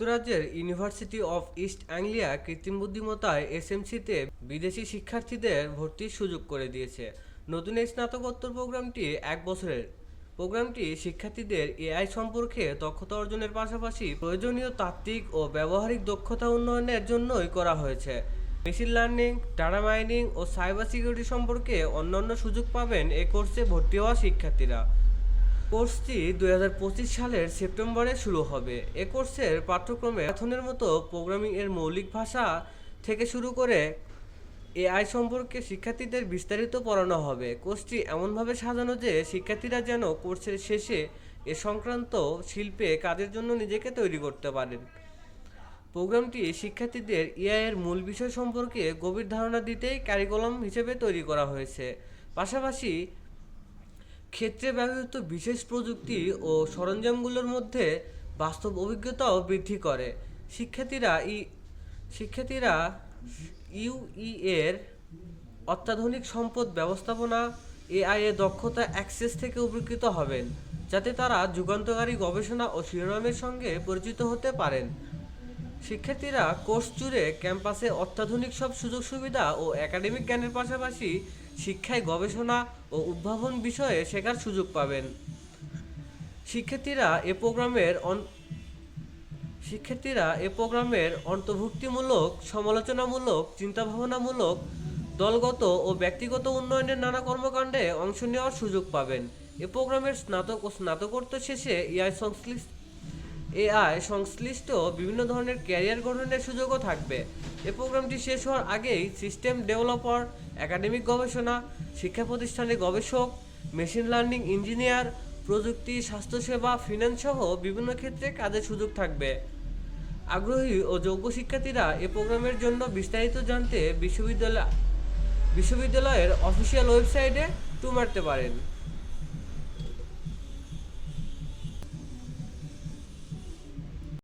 যুক্তরাজ্যের university of east Anglia কৃত্রিম বুদ্ধিমত্তায় এসএমসিতে বিদেশি শিক্ষার্থীদের ভর্তির সুযোগ করে দিয়েছে। নতুন এই স্নাতকোত্তর প্রোগ্রামটি এক বছরের। প্রোগ্রামটি শিক্ষার্থীদের এআই সম্পর্কে দক্ষতা অর্জনের পাশাপাশি প্রয়োজনীয় তাত্ত্বিক ও ব্যবহারিক দক্ষতা উন্নয়নের জন্যই করা হয়েছে। মেশিন লার্নিং, ডাটা মাইনিং ও সাইবার সিকিউরিটি সম্পর্কে অন্যান্য সুযোগ পাবেন এ কোর্সে ভর্তি হওয়া শিক্ষার্থীরা। কোর্সটি দু হাজার পঁচিশ সালের সেপ্টেম্বরে শুরু হবে। এ কোর্সের পাঠ্যক্রমে এখনের মতো প্রোগ্রামিং এর মৌলিক ভাষা থেকে শুরু করে এআই সম্পর্কে শিক্ষার্থীদের বিস্তারিত পড়ানো হবে। কোর্সটি এমনভাবে সাজানো যে শিক্ষার্থীরা যেন কোর্সের শেষে এ সংক্রান্ত শিল্পে কাজের জন্য নিজেকে তৈরি করতে পারেন। প্রোগ্রামটি শিক্ষার্থীদের এআই এর মূল বিষয় সম্পর্কে গভীর ধারণা দিতেই কারিকুলাম হিসেবে তৈরি করা হয়েছে। পাশাপাশি ক্ষেত্রে ব্যবহৃত বিশেষ প্রযুক্তি ও সরঞ্জামগুলোর মধ্যে বাস্তব অভিজ্ঞতাও বৃদ্ধি করে। শিক্ষার্থীরা ই, শিক্ষার্থীরা ইউই এর অত্যাধুনিক সম্পদ ব্যবস্থাপনা এআই এর দক্ষতা অ্যাক্সেস থেকে উপকৃত হবেন, যাতে তারা যুগান্তকারী গবেষণা ও শিরোনামের সঙ্গে পরিচিত হতে পারেন। শিক্ষার্থীরা কোর্স জুড়ে ক্যাম্পাসে অত্যাধুনিক সব সুযোগ সুবিধা ও একাডেমিক জ্ঞানের পাশাপাশি শিক্ষায় গবেষণা ও উদ্ভাবন বিষয়ে শেখার সুযোগ পাবেন। শিক্ষার্থীরা এ প্রোগ্রামের শিক্ষার্থীরা এ প্রোগ্রামের অন্তর্ভুক্তিমূলক, সমালোচনামূলক, চিন্তাভাবনামূলক, দলগত ও ব্যক্তিগত উন্নয়নের নানা কর্মকাণ্ডে অংশ নেওয়ার সুযোগ পাবেন। এ প্রোগ্রামের স্নাতক ও স্নাতকোত্তর শেষে এআই সংশ্লিষ্ট এআই সংশ্লিষ্ট বিভিন্ন ধরনের ক্যারিয়ার গঠনের সুযোগও থাকবে। এ প্রোগ্রামটি শেষ হওয়ার আগেই সিস্টেম ডেভেলপার, একাডেমিক গবেষণা, শিক্ষা প্রতিষ্ঠানে গবেষক, মেশিন লার্নিং ইঞ্জিনিয়ার, প্রযুক্তি, স্বাস্থ্যসেবা ফিন্যান্স সহ বিভিন্ন ক্ষেত্রে কাজের সুযোগ থাকবে। আগ্রহী ও যোগ্য শিক্ষার্থীরা এ প্রোগ্রামের জন্য বিস্তারিত জানতে বিশ্ববিদ্যালয় বিশ্ববিদ্যালয়ের অফিসিয়াল ওয়েবসাইটে টু মারতে পারেন।